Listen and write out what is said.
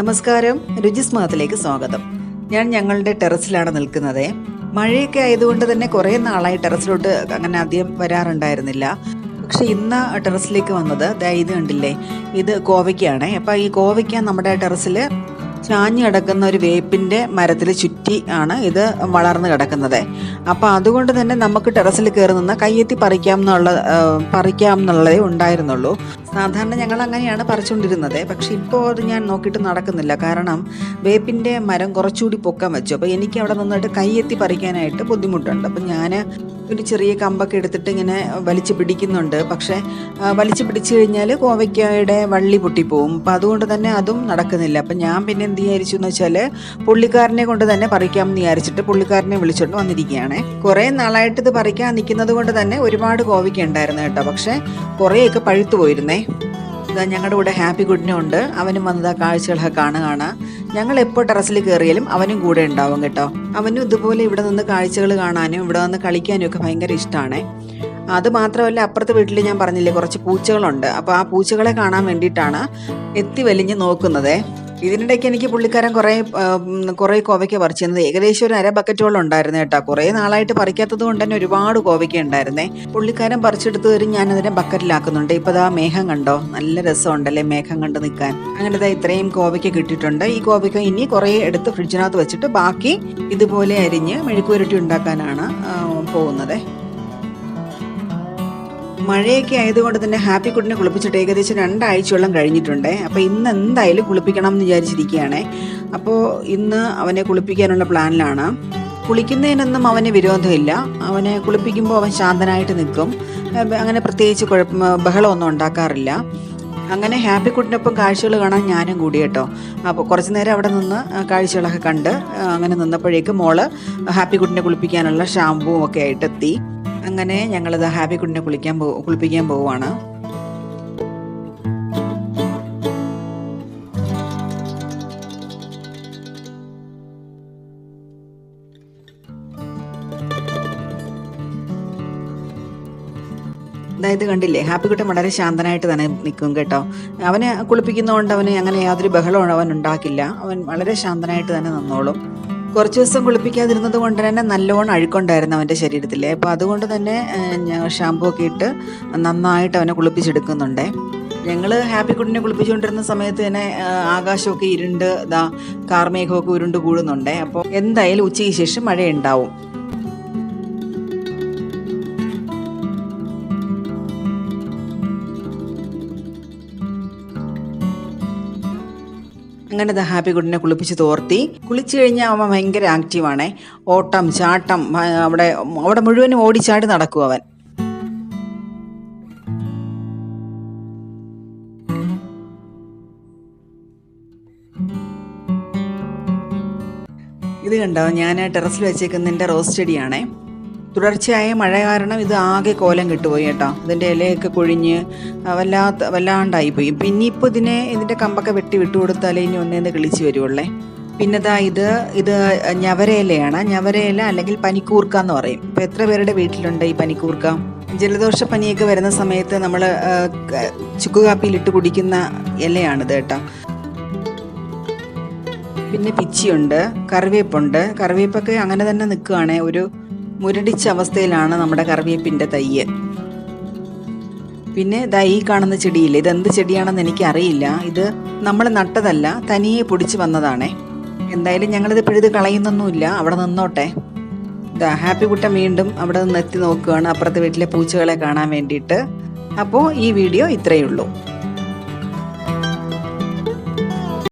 നമസ്കാരം രുചിസ്മതത്തിലേക്ക് സ്വാഗതം. ഞാൻ ഞങ്ങളുടെ ടെറസിലാണ് നിൽക്കുന്നത്. മഴയൊക്കെ ആയതുകൊണ്ട് തന്നെ കുറേ നാളായി ടെറസിലോട്ട് അങ്ങനെ അധികം വരാറുണ്ടായിരുന്നില്ല. പക്ഷെ ഇന്ന് ടെറസിലേക്ക് വന്നത് ഇത് കണ്ടില്ലേ? ഇത് കോവയ്ക്കാണ് അപ്പം ഈ കോവയ്ക്ക നമ്മുടെ ടെറസിൽ ചാഞ്ഞു കിടക്കുന്ന ഒരു വേപ്പിന്റെ മരത്തിൽ ചുറ്റി ആണ് ഇത് വളർന്നു കിടക്കുന്നത്. അപ്പോൾ അതുകൊണ്ട് തന്നെ നമുക്ക് ടെറസിൽ കയറി നിന്ന് കയ്യെത്തി പറിക്കാം എന്നുള്ള പറിക്കാം എന്നുള്ളതേ ഉണ്ടായിരുന്നുള്ളൂ. സാധാരണ ഞങ്ങൾ അങ്ങനെയാണ് പറിച്ചുകൊണ്ടിരുന്നത് പക്ഷേ ഇപ്പോൾ അത് ഞാൻ നോക്കിയിട്ട് നടക്കുന്നില്ല. കാരണം വേപ്പിന്റെ മരം കുറച്ചുകൂടി പൊക്കാൻ വെച്ചു. അപ്പോൾ എനിക്ക് അവിടെ നിന്നിട്ട് കൈയെത്തി പറിക്കാനായിട്ട് ബുദ്ധിമുട്ടുണ്ട്. അപ്പം ഞാൻ ഒരു ചെറിയ കമ്പൊക്കെ എടുത്തിട്ട് ഇങ്ങനെ വലിച്ചു പിടിക്കുന്നുണ്ട്. പക്ഷേ വലിച്ചു പിടിച്ചു കഴിഞ്ഞാൽ കോവയ്ക്കയുടെ വള്ളി പൊട്ടിപ്പോവും. അപ്പം അതുകൊണ്ട് തന്നെ അതും നടക്കുന്നില്ല. അപ്പം ഞാൻ പിന്നെ എന്ത് വിചാരിച്ചു എന്ന് വെച്ചാൽ പുള്ളിക്കാരനെ കൊണ്ട് തന്നെ പറിക്കാമെന്ന് വിചാരിച്ചിട്ട് പുള്ളിക്കാരനെ വിളിച്ചുകൊണ്ട് വന്നിരിക്കുകയാണ്. കുറേ നാളായിട്ട് ഇത് പറിക്കാൻ നിൽക്കുന്നത് കൊണ്ട് തന്നെ ഒരുപാട് കോവയ്ക്ക ഉണ്ടായിരുന്നു കേട്ടോ. പക്ഷേ കുറേയൊക്കെ പഴുത്തു പോയിരുന്നേ. ഇതാ ഞങ്ങളുടെ കൂടെ ഹാപ്പി ഗുഡിനും ഉണ്ട്. അവനും വന്നത് കാഴ്ചകളൊക്കെ കാണുകയാണ്. ഞങ്ങൾ എപ്പോൾ ടെറസിൽ കയറിയാലും അവനും കൂടെ ഉണ്ടാവും കേട്ടോ. അവനും ഇതുപോലെ ഇവിടെ നിന്ന് കാഴ്ചകൾ കാണാനും ഇവിടെ നിന്ന് കളിക്കാനും ഒക്കെ ഭയങ്കര ഇഷ്ടമാണ് അത് മാത്രമല്ല അപ്പുറത്തെ വീട്ടിൽ ഞാൻ പറഞ്ഞില്ലേ കുറച്ച് പൂച്ചകളുണ്ട്. അപ്പോൾ ആ പൂച്ചകളെ കാണാൻ വേണ്ടിയിട്ടാണ് എത്തി വലിഞ്ഞ് നോക്കുന്നത്. ഇതിനിടയ്ക്ക് എനിക്ക് പുള്ളിക്കാരൻ കുറേ കുറെ കോവയ്ക്ക് കുറേ കോവയ്ക്ക പറിച്ചു തന്നത് ഏകദേശം ഒരു അര ബക്കറ്റോളം ഉണ്ടായിരുന്നു കേട്ടോ കുറേ നാളായിട്ട് പറിക്കാത്തത് കൊണ്ട് തന്നെ ഒരുപാട് കോവയ്ക്ക ഉണ്ടായിരുന്നേ. പുള്ളിക്കാരൻ പറിച്ചെടുത്ത് വരും ഞാൻ അതിനെ ബക്കറ്റിലാക്കുന്നുണ്ട്. ഇപ്പൊ ദാ മേഘം കണ്ടോ? നല്ല രസമുണ്ടല്ലേ മേഘം കണ്ട് നിൽക്കാൻ. അങ്ങനെ ദാ ഇത്രയും കോവയ്ക്ക കിട്ടിയിട്ടുണ്ട്. ഈ കോവയ്ക്ക ഇനി കുറേ എടുത്ത് ഫ്രിഡ്ജിനകത്ത് വെച്ചിട്ട് ബാക്കി ഇതുപോലെ അരിഞ്ഞ് മെഴുക്കുരുട്ടി ഉണ്ടാക്കാനാണ് പോകുന്നത്. മഴയൊക്കെ ആയതുകൊണ്ട് തന്നെ ഹാപ്പി കുട്ടിനെ കുളിപ്പിച്ചിട്ട് ഏകദേശം രണ്ടാഴ്ചയോളം കഴിഞ്ഞിട്ടുണ്ട്. അപ്പോൾ ഇന്ന് എന്തായാലും കുളിപ്പിക്കണം എന്ന് വിചാരിച്ചിരിക്കുകയാണ്. അപ്പോൾ ഇന്ന് അവനെ കുളിപ്പിക്കാനുള്ള പ്ലാനിലാണ്. കുളിക്കുന്നതിനൊന്നും അവന് വിരോധമില്ല. അവനെ കുളിപ്പിക്കുമ്പോൾ അവൻ ശാന്തനായിട്ട് നിൽക്കും. അങ്ങനെ പ്രത്യേകിച്ച് കുഴപ്പം ബഹളമൊന്നും ഉണ്ടാക്കാറില്ല. അങ്ങനെ ഹാപ്പി കുട്ടിനൊപ്പം കാഴ്ചകൾ കാണാൻ ഞാനും കൂടി കേട്ടോ. അപ്പോൾ കുറച്ച് നേരം അവിടെ നിന്ന് കാഴ്ചകളൊക്കെ കണ്ട് അങ്ങനെ നിന്നപ്പോഴേക്കും മോൾ ഹാപ്പി കുട്ടിനെ കുളിപ്പിക്കാനുള്ള ഷാമ്പുവും ഒക്കെ ആയിട്ട് എത്തി. അങ്ങനെ ഞങ്ങളിത് ഹാപ്പി കുട്ടിനെ കുളിക്കാൻ പോ കുളിപ്പിക്കാൻ പോവുകയാണ് അതായത് കണ്ടില്ലേ? ഹാപ്പി കുട്ടൻ വളരെ ശാന്തനായിട്ട് തന്നെ നിൽക്കും കേട്ടോ. അവനെ കുളിപ്പിക്കുന്നതുകൊണ്ട് അവന് അങ്ങനെ യാതൊരു ബഹളവും അവൻ ഉണ്ടാക്കില്ല. അവൻ വളരെ ശാന്തനായിട്ട് തന്നെ നിന്നോളും. കുറച്ച് ദിവസം കുളിപ്പിക്കാതിരുന്നത് കൊണ്ട് തന്നെ നല്ലോണം അഴുക്കുണ്ടായിരുന്നു അവന്റെ ശരീരത്തിൽ അപ്പോൾ അതുകൊണ്ട് തന്നെ ഷാമ്പു ഒക്കെ ഇട്ട് നന്നായിട്ട് അവനെ കുളിപ്പിച്ചെടുക്കുന്നുണ്ട്. ഞങ്ങൾ ഹാപ്പി കുട്ടിനെ കുളിപ്പിച്ചുകൊണ്ടിരുന്ന സമയത്ത് തന്നെ ആകാശമൊക്കെ ഇരുണ്ട് ഇതാ കാർമേഘമൊക്കെ ഉരുണ്ട് കൂടുന്നുണ്ട് അപ്പോൾ എന്തായാലും ഉച്ചയ്ക്ക് ശേഷം മഴയുണ്ടാവും. അങ്ങനെ ദ ഹാപ്പി കുട്ടിനെ കുളിപ്പിച്ച് തോർത്തി. കുളിച്ചു കഴിഞ്ഞാൽ അവൻ ഭയങ്കര ആക്റ്റീവാണേ ഓട്ടം ചാട്ടം അവിടെ അവിടെ മുഴുവനും ഓടിച്ചാടി നടക്കും അവൻ. ഇത് കണ്ടോ? ഞാൻ ടെറസിൽ വെച്ചേക്കുന്നതിന്റെ റോസ് ചെടിയാണേ. തുടർച്ചയായ മഴ കാരണം ഇത് ആകെ കോലം കിട്ടുപോയി കേട്ടോ. ഇതിന്റെ ഇലയൊക്കെ കൊഴിഞ്ഞ് വല്ലാത്ത വല്ലാണ്ടായിപ്പോയി. പിന്നെ ഇപ്പോൾ ഇതിനെ ഇതിന്റെ കമ്പൊക്കെ വെട്ടി വിട്ടു കൊടുത്താലേ ഇനി ഒന്നേന്ന് കിളിച്ച് വരുവുള്ളേ. പിന്നെതാ ഇത് ഇത് ഞവരയിലയാണ്. ഞവരയില അല്ലെങ്കിൽ പനിക്കൂർക്ക എന്ന് പറയും. ഇപ്പം എത്ര പേരുടെ വീട്ടിലുണ്ട് ഈ പനിക്കൂർക്ക? ജലദോഷ പനിയൊക്കെ വരുന്ന സമയത്ത് നമ്മൾ ചുക്കുകാപ്പിയിലിട്ട് കുടിക്കുന്ന ഇലയാണിത് കേട്ടോ. പിന്നെ പിച്ചിയുണ്ട് കറിവേപ്പുണ്ട്. കറിവേപ്പൊക്കെ അങ്ങനെ തന്നെ നിൽക്കുകയാണ്. ഒരു മുരടിച്ച അവസ്ഥയിലാണ് നമ്മുടെ കറിവേപ്പിന്റെ തയ്യ്. പിന്നെ ദാ ഈ കാണുന്ന ചെടിയില്ലേ ഇതെന്ത് ചെടിയാണെന്ന് എനിക്ക് അറിയില്ല ഇത് നമ്മൾ നട്ടതല്ല തനിയെ പൊടിച്ച് വന്നതാണേ. എന്തായാലും ഞങ്ങളിത് പിഴുത് കളയുന്നൊന്നുമില്ല. അവിടെ നിന്നോട്ടെ. ഇതാ ഹാപ്പി കുട്ടൻ വീണ്ടും അവിടെ നിന്ന് എത്തി നോക്കുകയാണ്. അപ്പുറത്തെ വീട്ടിലെ പൂച്ചകളെ കാണാൻ വേണ്ടിയിട്ട്. അപ്പോൾ ഈ വീഡിയോ ഇത്രയേ ഉള്ളൂ.